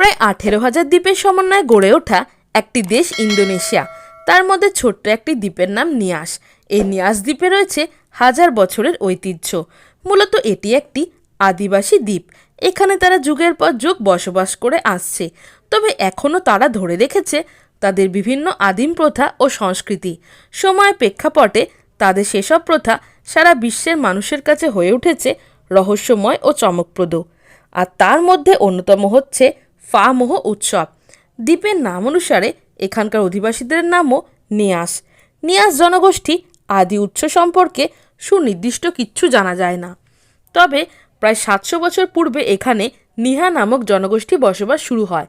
প্রায় আঠেরো হাজার দ্বীপের সমন্বয়ে গড়ে ওঠা একটি দেশ ইন্দোনেশিয়া। তার মধ্যে ছোট্ট একটি দ্বীপের নাম নিয়াস। এই নিয়াস দ্বীপে রয়েছে হাজার বছরের ঐতিহ্য। মূলত এটি একটি আদিবাসী দ্বীপ। এখানে তারা যুগের পর যুগ বসবাস করে আসছে। তবে এখনও তারা ধরে রেখেছে তাদের বিভিন্ন আদিম প্রথা ও সংস্কৃতি। সময় প্রেক্ষাপটে তাদের সেসব প্রথা সারা বিশ্বের মানুষের কাছে হয়ে উঠেছে রহস্যময় ও চমকপ্রদ। আর তার মধ্যে অন্যতম হচ্ছে ফামোহ উৎসব। দ্বীপের নাম অনুসারে এখানকার অধিবাসীদের নামও নিয়াস। নিয়াস জনগোষ্ঠী আদি উৎস সম্পর্কে সুনির্দিষ্ট কিচ্ছু জানা যায় না। তবে প্রায় সাতশো বছর পূর্বে এখানে নিহা নামক জনগোষ্ঠী বসবাস শুরু হয়।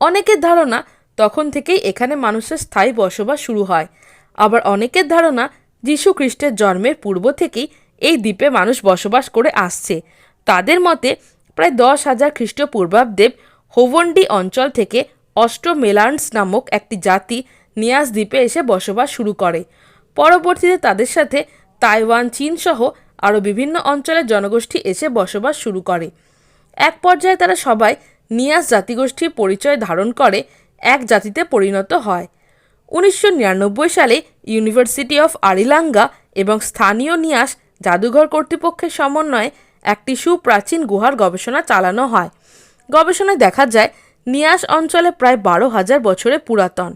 অনেকের ধারণা তখন থেকেই এখানে মানুষের স্থায়ী বসবাস শুরু হয়। আবার অনেকের ধারণা যীশু খ্রিস্টের জন্মের পূর্ব থেকেই এই দ্বীপে মানুষ বসবাস করে আসছে। তাদের মতে প্রায় দশ হাজার খ্রিস্টপূর্বাব্দে হোভন্ডি অঞ্চল থেকে অস্ট্রোমেলান্স নামক একটি জাতি নিয়াস দ্বীপে এসে বসবাস শুরু করে। পরবর্তীতে তাদের সাথে তাইওয়ান, চীন সহ আরও বিভিন্ন অঞ্চলের জনগোষ্ঠী এসে বসবাস শুরু করে। এক পর্যায়ে তারা সবাই নিয়াস জাতিগোষ্ঠীর পরিচয় ধারণ করে, এক জাতিতে পরিণত হয়। উনিশশো নিরানব্বই সালে ইউনিভার্সিটি অফ আরিলাঙ্গা এবং স্থানীয় নিয়াস জাদুঘর কর্তৃপক্ষের সমন্বয়ে একটি সুপ্রাচীন গুহার গবেষণা চালানো হয়। গবেষণায় দেখা যায়, নিয়াস অঞ্চলে প্রায় বারো হাজার বছরে পুরাতন।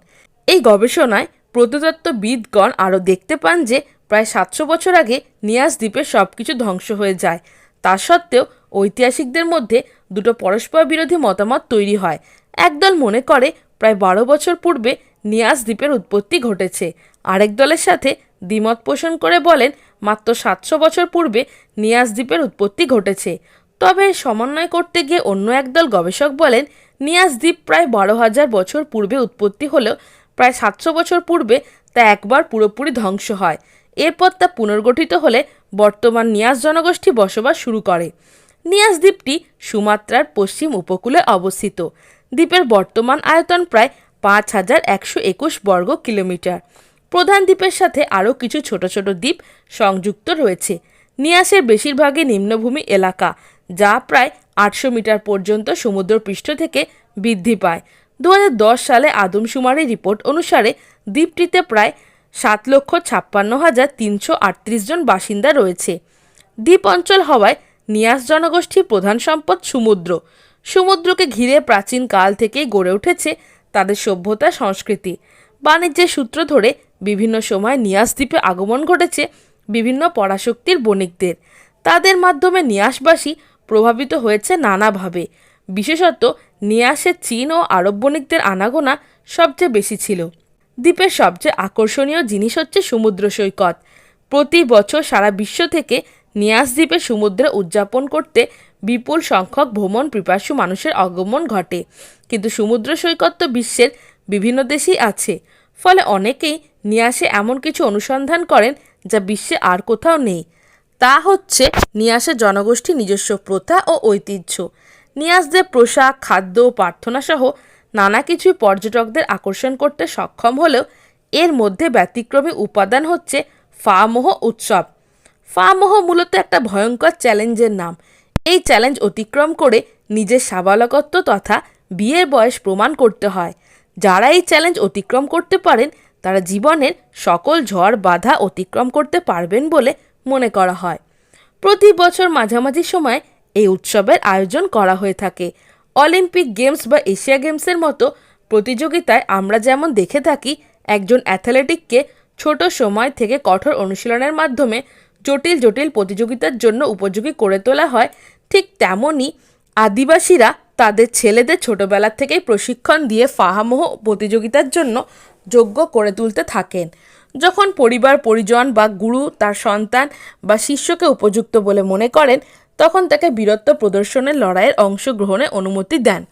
এই গবেষণায় প্রত্নতত্ত্ববিদগণ আরও দেখতে পান যে, প্রায় সাতশো বছর আগে নিয়াস দ্বীপের সব কিছু ধ্বংস হয়ে যায়। তা সত্ত্বেও ঐতিহাসিকদের মধ্যে দুটো পরস্পর বিরোধী মতামত তৈরি হয়। একদল মনে করে, প্রায় বারো বছর পূর্বে নিয়াস দ্বীপের উৎপত্তি ঘটেছে। আরেক দলের সাথে দ্বিমত পোষণ করে বলেন, মাত্র সাতশো বছর পূর্বে নিয়াস দ্বীপের উৎপত্তি ঘটেছে। তবে সমন্বয় করতে গিয়ে অন্য একদল গবেষক বলেন নিয়াস দ্বীপ প্রায় বারো হাজার বছর পূর্বে উৎপত্তি হলেও প্রায় সাতশো বছর পূর্বে তা একবার পুরোপুরি ধ্বংস হয়। এরপর তা পুনর্গঠিত হলে বর্তমান নিয়াস জনগোষ্ঠী বসবাস শুরু করে। নিয়াস দ্বীপটি সুমাত্রার পশ্চিম উপকূলে অবস্থিত। দ্বীপের বর্তমান আয়তন প্রায় পাঁচ হাজার একশো একুশ বর্গ কিলোমিটার। প্রধান দ্বীপের সাথে আরও কিছু ছোট ছোট দ্বীপ সংযুক্ত রয়েছে। নিয়াসের বেশিরভাগই নিম্নভূমি এলাকা যা প্রায় আটশো মিটার পর্যন্ত সমুদ্রপৃষ্ঠ থেকে বৃদ্ধি পায়। দু হাজার দশ সালে আদমশুমারি রিপোর্ট অনুসারে দ্বীপটিতে প্রায় সাত লক্ষ ছাপ্পান্ন হাজার তিনশো আটত্রিশ জন বাসিন্দা রয়েছে। দ্বীপ অঞ্চল হওয়ায় নিয়াস জনগোষ্ঠীর প্রধান সম্পদ সমুদ্র। সমুদ্রকে ঘিরে প্রাচীন কাল থেকেই গড়ে উঠেছে তাদের সভ্যতা সংস্কৃতি। বাণিজ্যের সূত্র ধরে বিভিন্ন সময় নিয়াস দ্বীপে আগমন ঘটেছে বিভিন্ন পরাশক্তির বণিকদের। তাদের মাধ্যমে নিয়াসবাসী প্রভাবিত হয়েছে নানাভাবে। বিশেষত নিয়াসের চীন ও আরব বণিকদের আনাগোনা সবচেয়ে বেশি ছিল। দ্বীপের সবচেয়ে আকর্ষণীয় জিনিস হচ্ছে সমুদ্র সৈকত। প্রতি বছর সারা বিশ্ব থেকে নিয়াস দ্বীপে সমুদ্রে উদযাপন করতে বিপুল সংখ্যক ভ্রমণ পিপাসু মানুষের আগমন ঘটে। কিন্তু সমুদ্র সৈকত তো বিশ্বের বিভিন্ন দেশেই আছে। ফলে অনেকেই নিয়াসে এমন কিছু অনুসন্ধান করেন যা বিশ্বে আর কোথাও নেই। তা হচ্ছে নিয়াসের জনগোষ্ঠী নিজস্ব প্রথা ও ঐতিহ্য। নিয়াসদের পোশাক, খাদ্য ও প্রার্থনা সহ নানা কিছুই পর্যটকদের আকর্ষণ করতে সক্ষম হলেও এর মধ্যে ব্যতিক্রমী উপাদান হচ্ছে ফামোহ উৎসব। ফামোহ মূলত একটা ভয়ঙ্কর চ্যালেঞ্জের নাম। এই চ্যালেঞ্জ অতিক্রম করে নিজের সাবালকত্ব তথা বিয়ের বয়স প্রমাণ করতে হয়। যারা এই চ্যালেঞ্জ অতিক্রম করতে পারেন তারা জীবনের সকল ঝড় বাধা অতিক্রম করতে পারবেন বলে মনে করা হয়। প্রতি বছর মাঝামাঝি সময় এই উৎসবের আয়োজন করা হয়ে থাকে। অলিম্পিক গেমস বা এশিয়া গেমসের মতো প্রতিযোগিতায় আমরা যেমন দেখে থাকি, একজন অ্যাথলেটিককে ছোট সময় থেকে কঠোর অনুশীলনের মাধ্যমে জটিল জটিল প্রতিযোগিতার জন্য উপযোগী করে তোলা হয়, ঠিক তেমনই আদিবাসীরা তাদের ছেলেদের ছোটবেলা থেকেই প্রশিক্ষণ দিয়ে ফাহামোহ প্রতিযোগিতার জন্য যোগ্য করে তুলতে থাকেন। যখন পরিবার, পরিজন বা গুরু তার সন্তান বা শিষ্যকে উপযুক্ত বলে মনে করেন, তখন তাকে বীরত্ব প্রদর্শনের লড়াইয়ের অংশগ্রহণের অনুমতি দেন।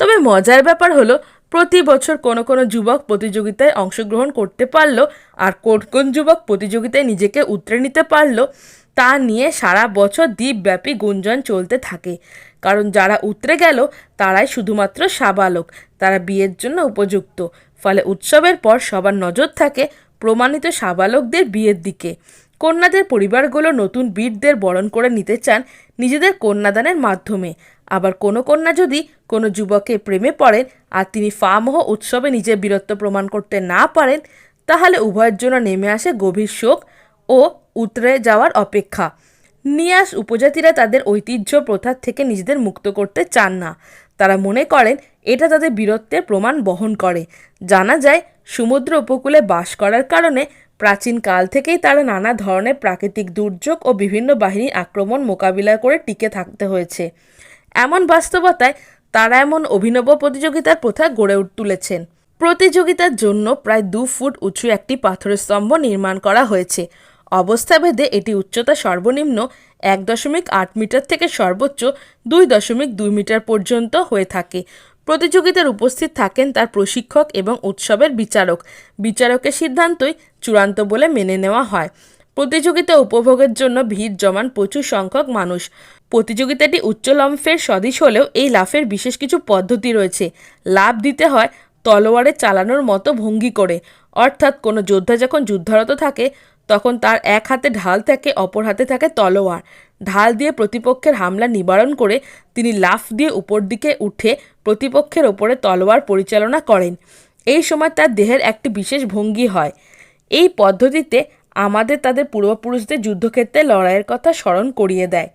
তবে মজার ব্যাপার হলো, প্রতি বছর কোনো কোনো যুবক প্রতিযোগিতায় অংশগ্রহণ করতে পারল আর কোন কোন যুবক প্রতিযোগিতায় নিজেকে উতরে নিতে পারল তা নিয়ে সারা বছর দ্বীপব্যাপী গুঞ্জন চলতে থাকে। কারণ যারা উতরে গেল, তারাই শুধুমাত্র সাবালক। তারা বিয়ের জন্য উপযুক্ত। ফলে উৎসবের পর সবার নজর থাকে প্রমাণিত সাবালকদের বিয়ের দিকে। কন্যাদের পরিবারগুলো নতুন বীরদের বরণ করে নিতে চান নিজেদের কন্যাদানের মাধ্যমে। আবার কোনো কন্যা যদি কোনো যুবকের প্রেমে পড়েন আর তিনি ফামহ উৎসবে নিজের বীরত্ব প্রমাণ করতে না পারেন, তাহলে উভয়ের জন্য নেমে আসে গভীর শোক ও উতরে যাওয়ার অপেক্ষা। নিয়াস উপজাতিরা তাদের ঐতিহ্য প্রথার থেকে নিজেদের মুক্ত করতে চান না। তারা মনে করেন, এটা তাদের বীরত্বের প্রমাণ বহন করে। জানা যায়, সমুদ্র উপকূলে বাস করার কারণে প্রাচীন কাল থেকেই তারা নানা ধরনের প্রাকৃতিক দুর্যোগ ও বিভিন্ন বাহিনীর আক্রমণ মোকাবিলা করে টিকে থাকতে হয়েছে। এমন বাস্তবতায় তারা এমন অভিনব প্রতিযোগিতার প্রথা গড়ে তুলেছেন। প্রতিযোগিতার জন্য প্রায় দু ফুট উঁচু একটি পাথরের স্তম্ভ নির্মাণ করা হয়েছে। অবস্থাভেদে এটি উচ্চতা সর্বনিম্ন এক দশমিক আট মিটার থেকে সর্বোচ্চ দুই দশমিক দুই মিটার পর্যন্ত হয়ে থাকে। প্রতিযোগিতার উপস্থিত থাকেন তার প্রশিক্ষক এবং উৎসবের বিচারক। বিচারকের সিদ্ধান্তই চূড়ান্ত বলে মেনে নেওয়া হয়। প্রতিযোগিতা উপভোগের জন্য ভিড় জমান প্রচুর সংখ্যক মানুষ। প্রতিযোগিতাটি উচ্চ লম্ফের সদিশ হলেও এই লাফের বিশেষ কিছু পদ্ধতি রয়েছে। লাভ দিতে হয় তলোয়ারে চালানোর মতো ভঙ্গি করে। অর্থাৎ কোনো যোদ্ধা যখন যুদ্ধরত থাকে, তখন তার এক হাতে ঢাল থাকে, অপর হাতে থাকে তলোয়ার। ঢাল দিয়ে প্রতিপক্ষের হামলা নিবারণ করে তিনি লাফ দিয়ে উপর দিকে উঠে প্রতিপক্ষের ওপরে তলোয়ার পরিচালনা করেন। এই সময় তার দেহের একটি বিশেষ ভঙ্গি হয়। এই পদ্ধতিতে আমাদের তাদের পূর্বপুরুষদের যুদ্ধক্ষেত্রে লড়াইয়ের কথা স্মরণ করিয়ে দেয়।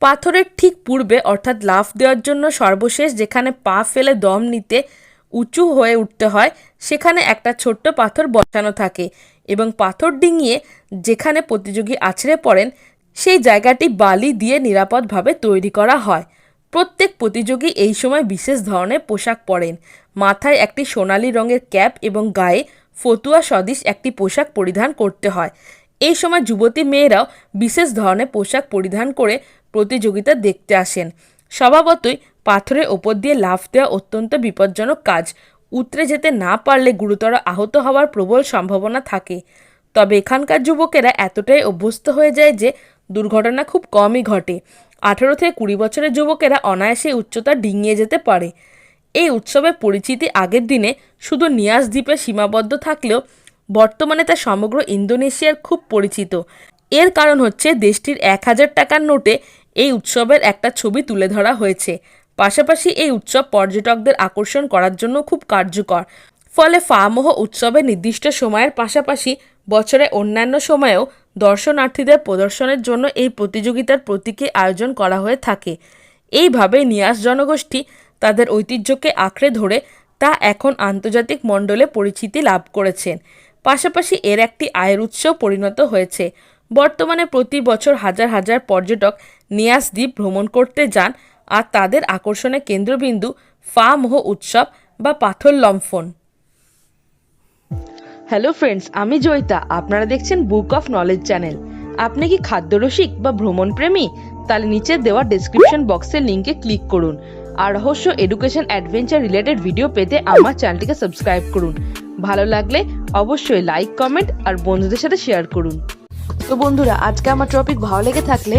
পাথরের ঠিক পূর্বে, অর্থাৎ লাফ দেওয়ার জন্য সর্বশেষ যেখানে পা ফেলে দম নিতে উঁচু হয়ে উঠতে হয়, সেখানে একটা ছোট্ট পাথর বসানো থাকে এবং পাথর ডিঙিয়ে যেখানে প্রতিযোগী আছড়ে পড়েন, সেই জায়গাটি বালি দিয়ে নিরাপদভাবে তৈরি করা হয়। প্রত্যেক প্রতিযোগী এই সময় বিশেষ ধরনের পোশাক পরেন। মাথায় একটি সোনালী রঙের ক্যাপ এবং গায়ে ফতুয়া সদিশ একটি পোশাক পরিধান করতে হয়। এই সময় যুবতী মেয়েরাও বিশেষ ধরনের পোশাক পরিধান করে প্রতিযোগিতা দেখতে আসেন। স্বভাবতই পাথরের ওপর দিয়ে লাফ দেওয়া অত্যন্ত বিপজ্জনক কাজ। উতরে যেতে না পারলে গুরুতর আহত হওয়ার প্রবল সম্ভাবনা থাকে। তবে এখানকার যুবকেরা এতটাই অভ্যস্ত হয়ে যায় যে দুর্ঘটনা খুব কমই ঘটে। আঠেরো থেকে কুড়ি বছরের যুবকেরা অনায়াসে উচ্চতা ডিঙিয়ে যেতে পারে। এই উৎসবের পরিচিতি আগের দিনে শুধু নিয়াস দ্বীপে সীমাবদ্ধ থাকলেও বর্তমানে তা সমগ্র ইন্দোনেশিয়ার খুব পরিচিত। এর কারণ হচ্ছে দেশটির এক হাজার টাকার নোটে এই উৎসবের একটা ছবি তুলে ধরা হয়েছে। পাশাপাশি এই উৎসব পর্যটকদের আকর্ষণ করার জন্য খুব কার্যকর। ফলে ফামোহ উৎসবের নির্দিষ্ট সময়ের পাশাপাশি বছরে অন্যান্য সময়েও দর্শনার্থীদের প্রদর্শনের জন্য এই প্রতিযোগিতার প্রতীকী আয়োজন করা হয়ে থাকে। এইভাবে নিয়াস জনগোষ্ঠী তাদের ঐতিহ্যকে আঁকড়ে ধরে তা এখন আন্তর্জাতিক মণ্ডলে পরিচিতি লাভ করেছেন। পাশাপাশি এর একটি আয়ের উৎসও পরিণত হয়েছে। বর্তমানে প্রতি বছর হাজার হাজার পর্যটক নিয়াস দ্বীপ ভ্রমণ করতে যান আর তাদের আকর্ষণের কেন্দ্রবিন্দু, ফা মোহ উৎসব বা পাথর লম্ফন হ্যালো ফ্রেন্ডস আমি জয়িতা। আপনারা দেখছেন বুক অফ নলেজ চ্যানেল আপনি কি খাদ্যরসিক বা ভ্রমণ প্রেমী তাহলে নিচে দেওয়া ডেসক্রিপশন বক্সের লিঙ্কে ক্লিক করুন। আর রহস্য এডুকেশন অ্যাডভেঞ্চার রিলেটেড ভিডিও পেতে আমার চ্যানেলটিকে সাবস্ক্রাইব করুন। ভালো লাগলে অবশ্যই লাইক কমেন্ট আর বন্ধুদের সাথে শেয়ার করুন। তো বন্ধুরা, আজকে আমার টপিক ভালো লেগে থাকলে